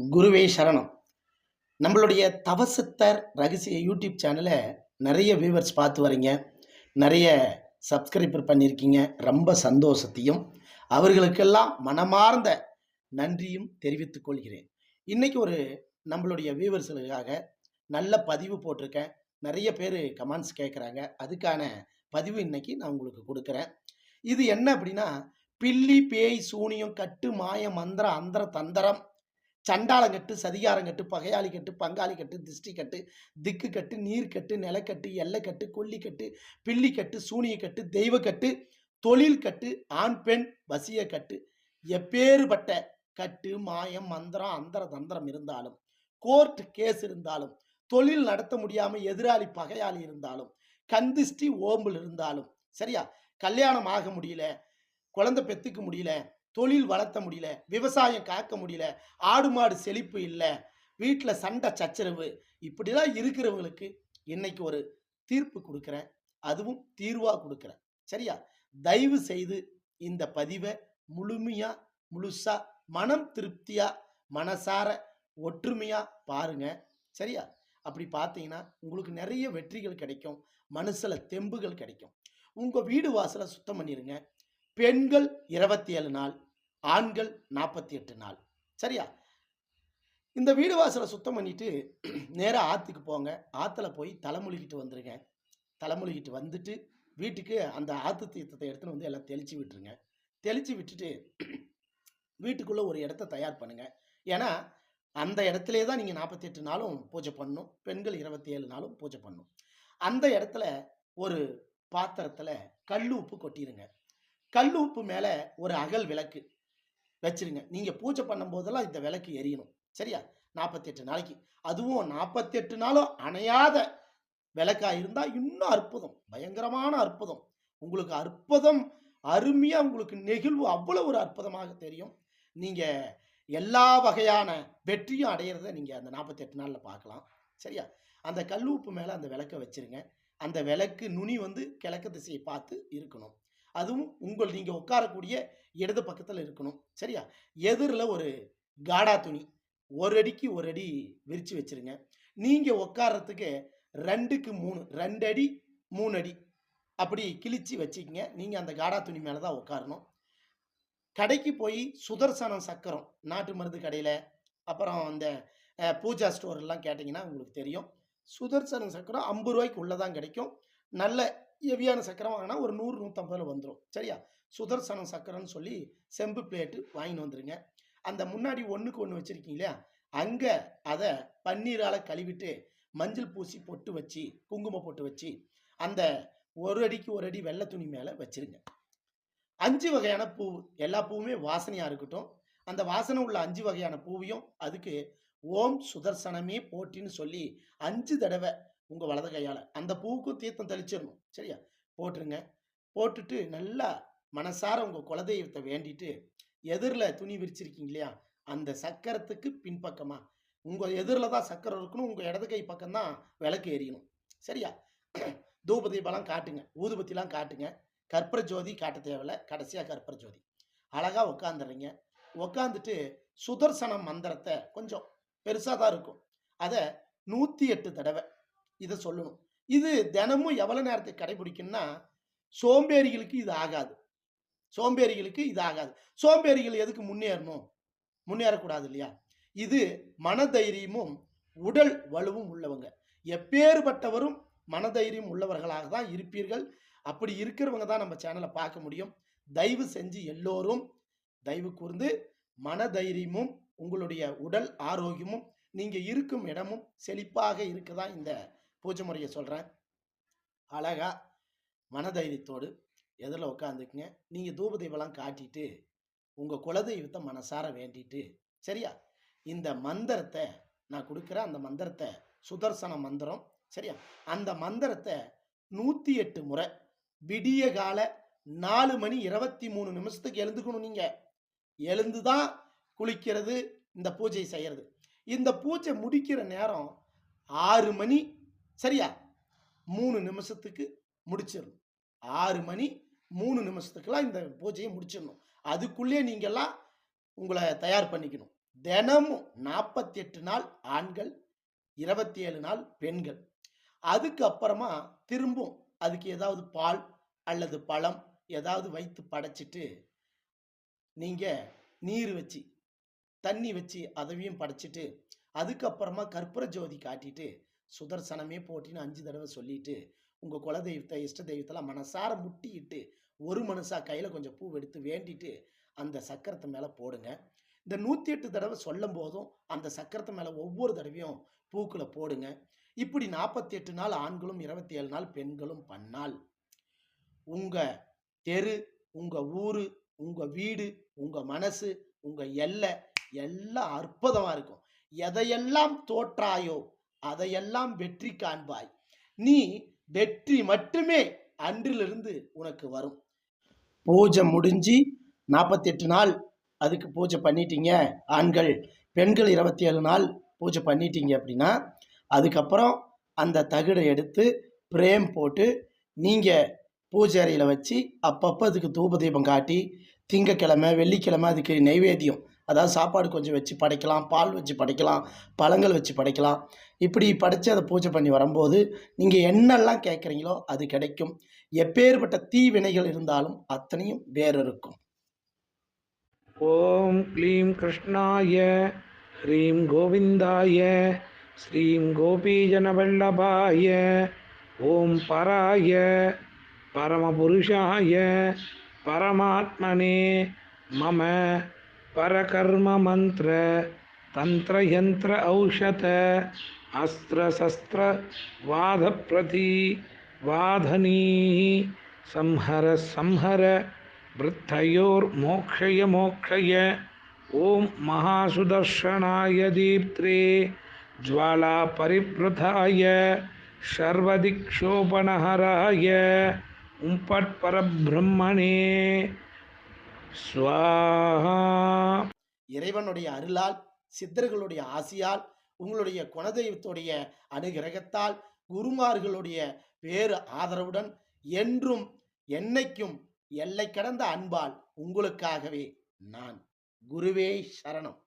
குருவே சரணம். நம்மளுடைய தவசித்தர் ரகசிய யூடியூப் சேனலை நிறைய வியூவர்ஸ் பார்த்து வரீங்க. நிறைய சப்ஸ்கிரைபர் பண்ணியிருக்கீங்க. ரொம்ப சந்தோஷத்தையும். அவர்களுக்கெல்லாம் மனமார்ந்த நன்றியும் தெரிவித்துக் கொள்கிறேன். இன்னைக்கு ஒரு நம்மளுடைய வியூவர்ஸுக்காக நல்ல பதிவு போட்டிருக்கேன். நிறைய பேர் கமெண்ட்ஸ் கேட்குறாங்க அதுக்கான பதிவு இன்னைக்கு நான் உங்களுக்கு கொடுக்குறேன். இது என்ன அப்படின்னா பில்லி பேய் சூனியம் கட்டு மாய மந்திர அந்தர தந்திரம் சண்டாளங்கட்டு சதிகாரங்கட்டு பகையாளி கட்டு பங்காளி கட்டு திருஷ்டி கட்டு திக்கு கட்டு நீர் கட்டு நிலக்கட்டு எல்லைக்கட்டு கொல்லிக்கட்டு பில்லி கட்டு சூனிய கட்டு தெய்வ கட்டு தொழில் கட்டு ஆண் பெண் வசிய கட்டு எப்பேறுபட்ட கட்டு மாயம் மந்திரம் அந்தர தந்திரம் இருந்தாலும் கோர்ட் கேஸ் இருந்தாலும் தொழில் நடத்த முடியாமல் எதிராளி பகையாளி இருந்தாலும் கந்திஷ்டி ஓம்பல் இருந்தாலும் சரியா? கல்யாணம் ஆக முடியல குழந்தை பெத்துக்க முடியல தொழில் வளர்த்த முடியல விவசாயம் காக்க முடியல ஆடு மாடு செழிப்பு இல்லை வீட்டில் சண்டை சச்சரவு இப்படிலாம் இருக்கிறவங்களுக்கு இன்னைக்கு ஒரு தீர்ப்பு கொடுக்குறேன். அதுவும் தீர்வாக கொடுக்குறேன். சரியா? தயவு செய்து இந்த பதிவை முழுமையாக முழுசாக மனம் திருப்தியாக மனசார ஒற்றுமையாக பாருங்க. சரியா? அப்படி பார்த்தீங்கன்னா உங்களுக்கு நிறைய வெற்றிகள் கிடைக்கும். மனசில் தெம்புகள் கிடைக்கும். உங்கள் வீடு வாசலை சுத்தம் பண்ணிடுங்க பெண்கள் இருபத்தி ஏழு நாள் ஆண்கள் நாற்பத்தி எட்டு நாள். சரியா? இந்த வீடு வாசலை சுத்தம் பண்ணிட்டு நேராக ஆற்றுக்கு போங்க. ஆற்றுல போய் தலைமொழிகிட்டு வந்துருங்க. தலைமொழிகிட்டு வந்துட்டு வீட்டுக்கு அந்த ஆற்று தீர்த்தத்தை எடுத்துன்னு வந்து எல்லாம் தெளித்து விட்டுருங்க. தெளித்து விட்டுட்டு வீட்டுக்குள்ளே ஒரு இடத்த தயார் பண்ணுங்கள் ஏன்னா அந்த இடத்துலே தான் நீங்கள் நாற்பத்தி எட்டு நாளும் பூஜை பண்ணணும். பெண்கள் இருபத்தி ஏழு நாளும் பூஜை பண்ணணும். அந்த இடத்துல ஒரு பாத்திரத்தில் கல் உப்பு கொட்டிடுங்க கல் உப்பு மேலே ஒரு அகல் விளக்கு வச்சிருங்க. நீங்கள் பூஜை பண்ணும்போதெல்லாம் இந்த விளக்கு எரியணும். சரியா? நாற்பத்தெட்டு நாளைக்கு. அதுவும் நாற்பத்தெட்டு நாளும் அணையாத விளக்காக இருந்தால் இன்னும் அற்புதம். பயங்கரமான அற்புதம். உங்களுக்கு அற்புதம் அருமையாக உங்களுக்கு நெகிழ்வு அவ்வளோ ஒரு அற்புதமாக தெரியும். நீங்கள் எல்லா வகையான வெற்றியும் அடையிறத நீங்கள் அந்த நாற்பத்தெட்டு நாளில் பார்க்கலாம். சரியா? அந்த கல் உப்பு மேலே அந்த விளக்கை வச்சிருங்க. அந்த விளக்கு நுனி வந்து கிழக்கு திசையை பார்த்து இருக்கணும். அதுவும் உங்கள் நீங்கள் உட்காரக்கூடிய இடது பக்கத்தில் இருக்கணும். சரியா? எதிரில் ஒரு காடா துணி. ஒரு அடிக்கு ஒரு அடி விரித்து வச்சிருங்க. நீங்கள் உட்காரத்துக்கு ரெண்டுக்கு மூணு ரெண்டு அடி மூணு அடி அப்படி கிழிச்சு வச்சுக்கங்க. நீங்கள் அந்த காடா துணி மேலே தான் உட்காரணும். கடைக்கு போய் சுதர்சனம் சக்கரம் நாட்டு மருந்து கடையில் அப்புறம் அந்த பூஜா ஸ்டோர்லாம் கேட்டிங்கன்னா உங்களுக்கு தெரியும். சுதர்சனம் சக்கரம் ஐம்பது ரூபாய்க்கு உள்ளே தான் கிடைக்கும். நல்ல ஹெவியான சக்கரம் வாங்கினா ஒரு நூறு நூற்றம்பதில் வந்துடும் சரியா? சுதர்சனம் சக்கரம்னு சொல்லி செம்பு பிளேட்டு வாங்கிட்டு வந்துருங்க. அந்த முன்னாடி ஒன்றுக்கு ஒன்று வச்சுருக்கீங்க இல்லையா? அங்கே அதை பன்னீரால் கழுவிட்டு மஞ்சள் பூசி பொட்டு வச்சு குங்குமம் பொட்டு வச்சு அந்த ஒரு அடிக்கு ஒரு அடி வெள்ளை துணி மேலே வச்சிருங்க. அஞ்சு வகையான பூ எல்லா பூவுமே வாசனையாக இருக்கட்டும். அந்த வாசனை உள்ள அஞ்சு வகையான பூவையும் அதுக்கு ஓம் சுதர்சனமே போட்டின்னு சொல்லி அஞ்சு தடவை உங்கள் வலது கையால். அந்த பூவுக்கும் தீர்த்தம் தெளிச்சிடணும். சரியா? போட்டுருங்க. போட்டுட்டு நல்லா மனசார உங்கள் குலதெய்வத்தை வேண்டிட்டு எதிரில் துணி விரிச்சிருக்கீங்க இல்லையா? அந்த சக்கரத்துக்கு பின்பக்கமாக உங்கள் எதிரில் தான் சக்கரம் இருக்கணும். உங்கள் இடது கை பக்கம் தான் விளக்கு எரியணும். சரியா? தூப தீபம்லாம் காட்டுங்க. ஊதுபத்திலாம் காட்டுங்க. கற்பூர ஜோதி காட்ட தேவையில்ல. கடைசியாக கற்பூர ஜோதி. அழகாக உட்காந்துடுறீங்க உட்காந்துட்டு சுதர்சன மந்திரத்தை கொஞ்சம் பெருசாக தான் இருக்கும். அதை நூற்றி எட்டு தடவை. இதை சொல்லணும். இது தினமும் எவ்வளோ நேரத்தை கடைபிடிக்குன்னா சோம்பேறிகளுக்கு இது ஆகாது. சோம்பேறிகளுக்கு இது ஆகாது. சோம்பேறிகள் எதுக்கு முன்னேறணும்? முன்னேறக்கூடாது இல்லையா இது மனதைரியமும் உடல் வலுவும் உள்ளவங்க. எப்பேறுபட்டவரும் மனதைரியம் உள்ளவர்களாக தான் இருப்பீர்கள். அப்படி இருக்கிறவங்க தான் நம்ம சேனலை பார்க்க முடியும். தயவு செஞ்சு எல்லோரும் தயவு கூர்ந்து மனதைரியமும் உங்களுடைய உடல் ஆரோக்கியமும் நீங்கள் இருக்கும் இடமும் செழிப்பாக இருக்க தான் இந்த பூஜை முறையை சொல்கிறேன் அழகா மனதைரியத்தோடு எதில் உட்காந்துக்குங்க நீங்கள் தூப தீபம்லாம் காட்டிட்டு உங்கள் குலதெய்வத்தை மனசார வேண்டிட்டு சரியா? இந்த மந்திரத்தை நான் கொடுக்குற அந்த மந்திரத்தை சுதர்சன மந்திரம் சரியா? அந்த மந்திரத்தை நூற்றி எட்டு முறை விடிய கால நாலு மணி இருபத்தி மூணு நிமிஷத்துக்கு எழுந்துக்கணும் நீங்கள் எழுந்து தான் குளிக்கிறது இந்த பூஜை செய்கிறது இந்த பூஜை முடிக்கிற நேரம் ஆறு மணி சரியா? மூணு நிமிஷத்துக்கு முடிச்சிடணும். ஆறு மணி மூணு நிமிஷத்துக்கெல்லாம் இந்த பூஜையை முடிச்சிடணும். அதுக்குள்ளே நீங்கள்லாம் உங்களை தயார் பண்ணிக்கணும். தினமும் நாற்பத்தி எட்டு நாள் ஆண்கள் இருபத்தி ஏழு நாள் பெண்கள். அதுக்கப்புறமா திரும்பும் அதுக்கு ஏதாவது பால் அல்லது பழம் ஏதாவது வைத்து படைச்சிட்டு நீங்கள் நீர் வச்சு தண்ணி வச்சு அதையும் படைச்சிட்டு அதுக்கப்புறமா கற்பூர ஜோதி காட்டிட்டு சுதர்சனமே போட்டின்னு அஞ்சு தடவை சொல்லிட்டு உங்கள் குலதெய்வத்தை இஷ்ட தெய்வத்தெல்லாம் மனசார முட்டிட்டு ஒரு மனுஷா கையில் கொஞ்சம் பூ எடுத்து வேண்டிட்டு அந்த சக்கரத்து மேலே போடுங்க. இந்த நூற்றி எட்டு தடவை சொல்லும் போதும் அந்த சக்கரத்து மேலே ஒவ்வொரு தடவையும் பூக்களை போடுங்க. இப்படி நாற்பத்தி எட்டு நாள் ஆண்களும் இருபத்தி ஏழு நாள் பெண்களும் பண்ணால் உங்கள் தெரு உங்கள் ஊர் உங்கள் வீடு உங்கள் மனசு உங்கள் எல்லை எல்லாம் அற்புதமாக இருக்கும். எதையெல்லாம் தோற்றாயோ அதையெல்லாம் வெற்றி காண்பாய். நீ வெற்றி மட்டுமே அன்றிலிருந்து உனக்கு வரும். பூஜை முடிஞ்சு நாற்பத்தெட்டு நாள் அதுக்கு பூஜை பண்ணிட்டீங்க ஆண்கள் பெண்கள் இருபத்தி ஏழு நாள் பூஜை பண்ணிட்டீங்க அப்படின்னா அதுக்கப்புறம் அந்த தகடை எடுத்து பிரேம் போட்டு நீங்கள் பூஜை அறையில் வச்சு அப்பப்போ அதுக்கு தூப தீபம் காட்டி திங்கக்கிழமை வெள்ளிக்கிழமை அதுக்கு நைவேத்தியம் அதாவது சாப்பாடு கொஞ்சம் வச்சு படைக்கலாம் பால் வச்சு படைக்கலாம் பழங்கள் வச்சு படைக்கலாம். இப்படி படைத்து அதை பூஜை பண்ணி வரும்போது நீங்கள் என்னெல்லாம் கேட்குறீங்களோ அது கிடைக்கும். எப்பேற்பட்ட தீ வினைகள் இருந்தாலும் அத்தனையும் வேறு இருக்கும் ஓம் க்ளீம் கிருஷ்ணாய ஹ்ரீம் கோவிந்தாய ஸ்ரீம் கோபீஜனவல்லபாய ஓம் பராய பரமபுருஷாய பரமாத்மனே மம परकर्म मंत्र तंत्र यंत्र औषध अस्त्र शस्त्र वाध प्रति वाधनी, संहर संहर वृद्धयोर्मोक्षय मोक्षय ओम महासुदर्शनाय दीप्त्रे ज्वाला परिवृताय सर्वदिक्षोपणहराय उम्पट्परब्रह्मणे ஸ்வாஹா இறைவனுடைய அருளால் சித்தர்களுடைய ஆசியால் உங்களுடைய குணதெய்வத்துடைய அனுகிரகத்தால் குருமார்களுடைய வேறு ஆதரவுடன் என்றும் என்னைக்கும் எல்லை கடந்த அன்பால் உங்களுக்காகவே நான் குருவே சரணம்.